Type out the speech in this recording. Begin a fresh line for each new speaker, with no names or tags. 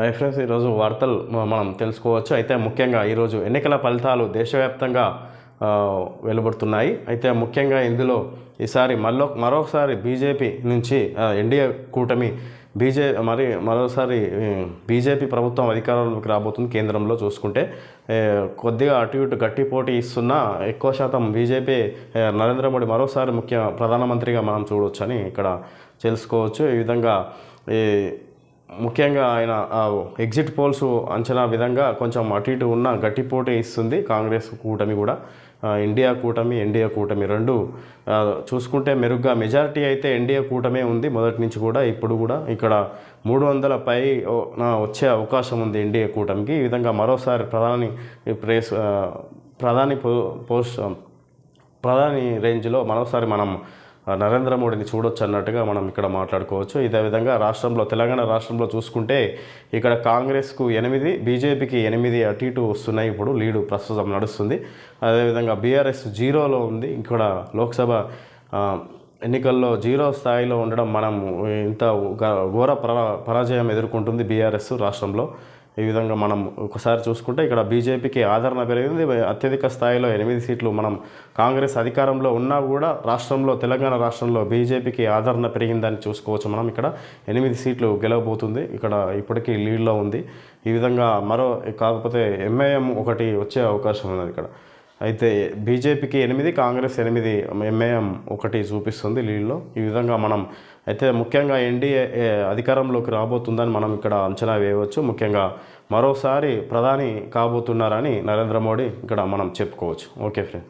Hi friends ఈరోజు వార్తలు మనం తెలుసుకోవచ్చు. అయితే ముఖ్యంగా ఈరోజు ఎన్నికల ఫలితాలు దేశవ్యాప్తంగా వెలువడుతున్నాయి. అయితే ముఖ్యంగా ఇందులో ఈసారి మరో మరొకసారి బీజేపీ నుంచి ఎన్డీఏ కూటమి బీజే మరి మరోసారి బీజేపీ ప్రభుత్వం అధికారంలోకి రాబోతుంది కేంద్రంలో చూసుకుంటే. కొద్దిగా అటు ఇటు గట్టి పోటీ ఇస్తున్న ఎక్కువ శాతం బీజేపీ నరేంద్ర మోడీ మరోసారి ముఖ్య ప్రధానమంత్రిగా మనం చూడొచ్చని ఇక్కడ తెలుసుకోవచ్చు. ఈ విధంగా ఈ ముఖ్యంగా ఆయన ఎగ్జిట్ పోల్స్ అంచనా విధంగా కొంచెం అటు ఇటు ఉన్న గట్టి పోటీ ఇస్తుంది కాంగ్రెస్ కూటమి కూడా. ఇండియా కూటమి ఎన్డీఏ కూటమి రెండు చూసుకుంటే మెరుగ్గా మెజారిటీ అయితే ఎన్డీఏ కూటమే ఉంది మొదటి నుంచి కూడా. ఇప్పుడు కూడా ఇక్కడ మూడు వందల పై వచ్చే అవకాశం ఉంది ఎన్డీఏ కూటమికి. ఈ విధంగా మరోసారి ప్రధాని ప్రేస్ ప్రధాని పో పోస్ట్ ప్రధాని రేంజ్లో మరోసారి మనం నరేంద్ర మోడీని చూడొచ్చు అన్నట్టుగా మనం ఇక్కడ మాట్లాడుకోవచ్చు. ఇదే విధంగా రాష్ట్రంలో తెలంగాణ రాష్ట్రంలో చూసుకుంటే ఇక్కడ కాంగ్రెస్కు ఎనిమిది బీజేపీకి ఎనిమిది అటు ఇటు వస్తున్నాయి. ఇప్పుడు లీడు ప్రస్తుతం నడుస్తుంది. అదేవిధంగా బీఆర్ఎస్ జీరోలో ఉంది. ఇక్కడ లోక్సభ ఎన్నికల్లో జీరో స్థాయిలో ఉండడం మనం ఇంత ఘోర పరా పరాజయం ఎదుర్కొంటుంది బీఆర్ఎస్ రాష్ట్రంలో. ఈ విధంగా మనం ఒకసారి చూసుకుంటే ఇక్కడ బీజేపీకి ఆదరణ పెరిగింది. అత్యధిక స్థాయిలో ఎనిమిది సీట్లు మనం కాంగ్రెస్ అధికారంలో ఉన్నా కూడా రాష్ట్రంలో తెలంగాణ రాష్ట్రంలో బీజేపీకి ఆదరణ పెరిగిందని చూసుకోవచ్చు మనం. ఇక్కడ ఎనిమిది సీట్లు గెలవబోతుంది. ఇక్కడ ఇప్పటికీ లీడ్లో ఉంది. ఈ విధంగా మరో కాకపోతే ఎంఐఎం ఒకటి వచ్చే అవకాశం ఉన్నది ఇక్కడ. అయితే బీజేపీకి ఎనిమిది కాంగ్రెస్ ఎనిమిది ఎంఏఎం ఒకటి చూపిస్తుంది లీడ్లో. ఈ విధంగా మనం అయితే ముఖ్యంగా ఎన్డీఏ అధికారంలోకి రాబోతుందని మనం ఇక్కడ అంచనా వేయవచ్చు. ముఖ్యంగా మరోసారి ప్రధాని కాబోతున్నారని నరేంద్ర మోడీ ఇక్కడ మనం చెప్పుకోవచ్చు. Okay friend